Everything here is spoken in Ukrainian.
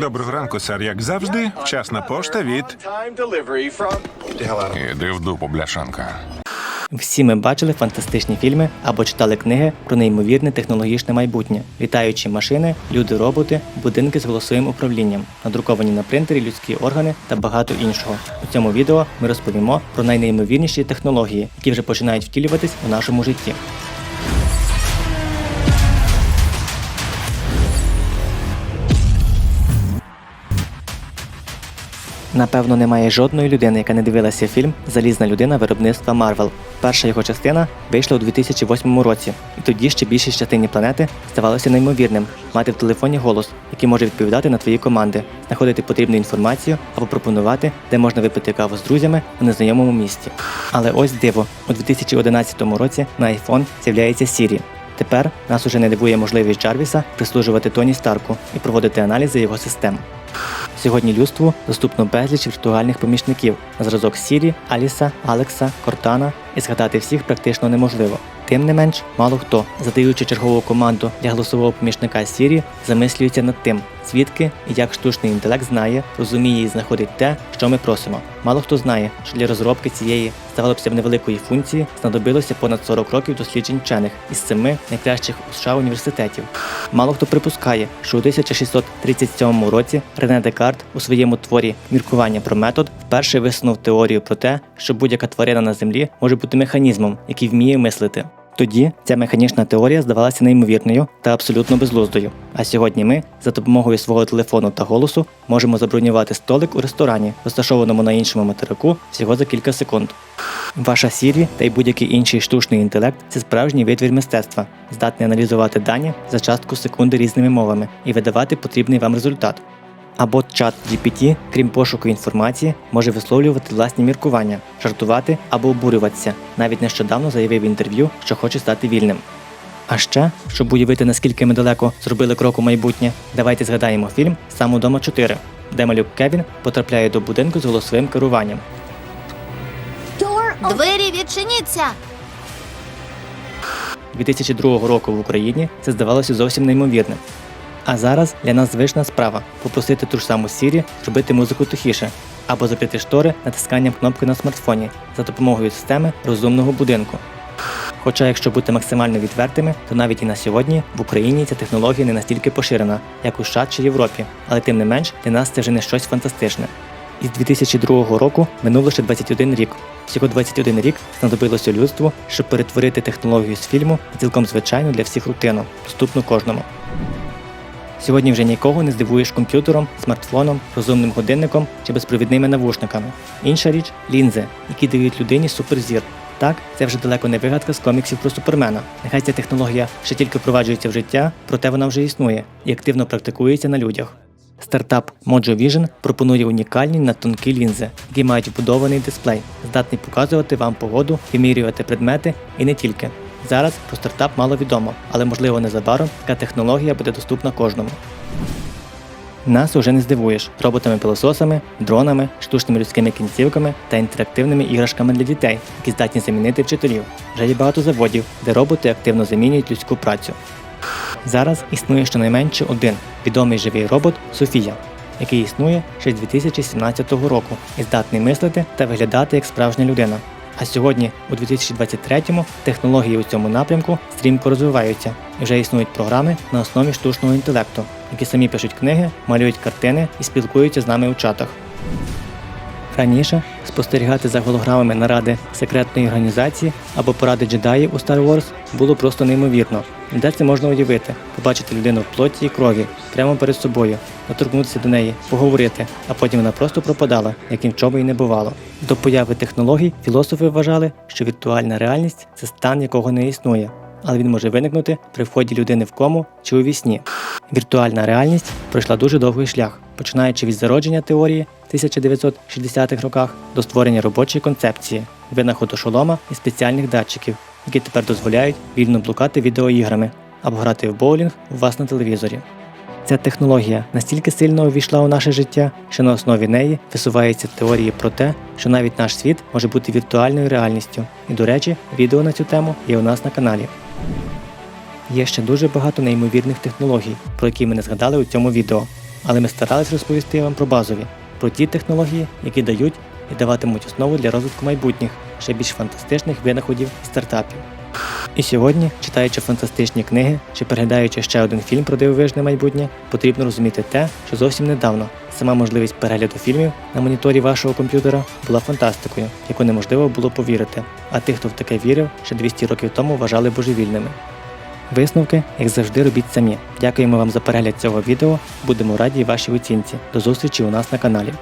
Доброго ранку, сер. Як завжди, вчасна пошта від Іди в дупу, бляшанка. Всі ми бачили фантастичні фільми або читали книги про неймовірне технологічне майбутнє, літаючі машини, люди-роботи, будинки з голосовим управлінням, надруковані на принтері людські органи та багато іншого. У цьому відео ми розповімо про найнеймовірніші технології, які вже починають втілюватись у нашому житті. Напевно, немає жодної людини, яка не дивилася фільм Залізна людина виробництва Марвел. Перша його частина вийшла у 2008 році, і тоді ще більшій частині планети здавалося неймовірним мати в телефоні голос, який може відповідати на твої команди, знаходити потрібну інформацію або пропонувати, де можна випити каву з друзями у незнайомому місці. Але ось диво, у 2011 році на iPhone з'являється Siri. Тепер нас уже не дивує можливість Джарвіса прислужувати Тоні Старку і проводити аналізи його систем. Сьогодні людству доступно безліч віртуальних помічників на зразок Сірі, Аліса, Алекса, Кортана, і згадати всіх практично неможливо. Тим не менш, мало хто, задаючи чергову команду для голосового помічника Сірі, замислюється над тим, звідки і як штучний інтелект знає, розуміє і знаходить те, що ми просимо. Мало хто знає, що для розробки цієї, здавалося б, невеликої функції знадобилося понад 40 років досліджень вчених із семи найкращих у США університетів. Мало хто припускає, що у 1637 році Рене Декарт у своєму творі Міркування про метод вперше висунув теорію про те, що будь-яка тварина на землі може бути механізмом, який вміє мислити. Тоді ця механічна теорія здавалася неймовірною та абсолютно безглуздою. А сьогодні ми за допомогою свого телефону та голосу можемо забронювати столик у ресторані, розташованому на іншому материку, всього за кілька секунд. Ваша Сірі та й будь-який інший штучний інтелект це справжній витвір мистецтва, здатний аналізувати дані за частку секунди різними мовами і видавати потрібний вам результат. А бот чат GPT, крім пошуку інформації, може висловлювати власні міркування, жартувати або обурюватися. Навіть нещодавно заявив в інтерв'ю, що хоче стати вільним. А ще, щоб уявити, наскільки ми далеко зробили крок у майбутнє, давайте згадаємо фільм Сам удома 4, де малюк Кевін потрапляє до будинку з голосовим керуванням. Двері відчиніться. 2002 року в Україні це здавалося зовсім неймовірним. А зараз для нас звична справа попросити ту ж саму Сірі зробити музику тихіше або закрити штори натисканням кнопки на смартфоні за допомогою системи розумного будинку. Хоча, якщо бути максимально відвертими, то навіть і на сьогодні в Україні ця технологія не настільки поширена, як у США чи Європі, але тим не менш для нас це вже не щось фантастичне. Із 2002 року минуло лише 21 рік. Всього 21 рік знадобилося людству, щоб перетворити технологію з фільму цілком звичайну для всіх рутину, доступну кожному. Сьогодні вже нікого не здивуєш комп'ютером, смартфоном, розумним годинником чи безпровідними навушниками. Інша річ лінзи, які дають людині суперзір. Так, це вже далеко не вигадка з коміксів про супермена. Нехай ця технологія ще тільки впроваджується в життя, проте вона вже існує і активно практикується на людях. Стартап Mojo Vision пропонує унікальні надтонкі лінзи, які мають вбудований дисплей, здатний показувати вам погоду, вимірювати предмети і не тільки. Зараз про стартап мало відомо, але можливо незабаром така технологія буде доступна кожному. Нас уже не здивуєш роботами-пилососами, дронами, штучними людськими кінцівками та інтерактивними іграшками для дітей, які здатні замінити вчителів. Вже є багато заводів, де роботи активно замінюють людську працю. Зараз існує щонайменше один відомий живий робот Софія, який існує ще з 2017 року і здатний мислити та виглядати як справжня людина. А сьогодні, у 2023-му, технології у цьому напрямку стрімко розвиваються і вже існують програми на основі штучного інтелекту, які самі пишуть книги, малюють картини і спілкуються з нами у чатах. Раніше спостерігати за голограмами наради секретної організації або поради джедаїв у Star Wars було просто неймовірно. Де це можна уявити, побачити людину в плоті і крові прямо перед собою, доторкнутися до неї, поговорити, а потім вона просто пропадала, як нічого й не бувало. До появи технологій філософи вважали, що віртуальна реальність це стан, якого не існує, але він може виникнути при вході людини в кому чи у вісні. Віртуальна реальність пройшла дуже довгий шлях, починаючи від зародження теорії в 1960-х роках до створення робочої концепції, винаходу шолома і спеціальних датчиків, які тепер дозволяють вільно блукати відеоіграми або грати в боулінг у вас на телевізорі. Ця технологія настільки сильно увійшла у наше життя, що на основі неї висуваються теорії про те, що навіть наш світ може бути віртуальною реальністю. І, до речі, відео на цю тему є у нас на каналі. Є ще дуже багато неймовірних технологій, про які ми не згадали у цьому відео. але ми старались розповісти вам про базові, про ті технології, які дають і даватимуть основу для розвитку майбутніх, ще більш фантастичних винаходів і стартапів. І сьогодні, читаючи фантастичні книги чи переглядаючи ще один фільм про дивовижне майбутнє, потрібно розуміти те, що зовсім недавно сама можливість перегляду фільмів на моніторі вашого комп'ютера була фантастикою, яку неможливо було повірити. А тих, хто в таке вірив, ще 200 років тому вважали божевільними. Висновки, як завжди, робіть самі. Дякуємо вам за перегляд цього відео. Будемо раді вашій оцінці. До зустрічі у нас на каналі.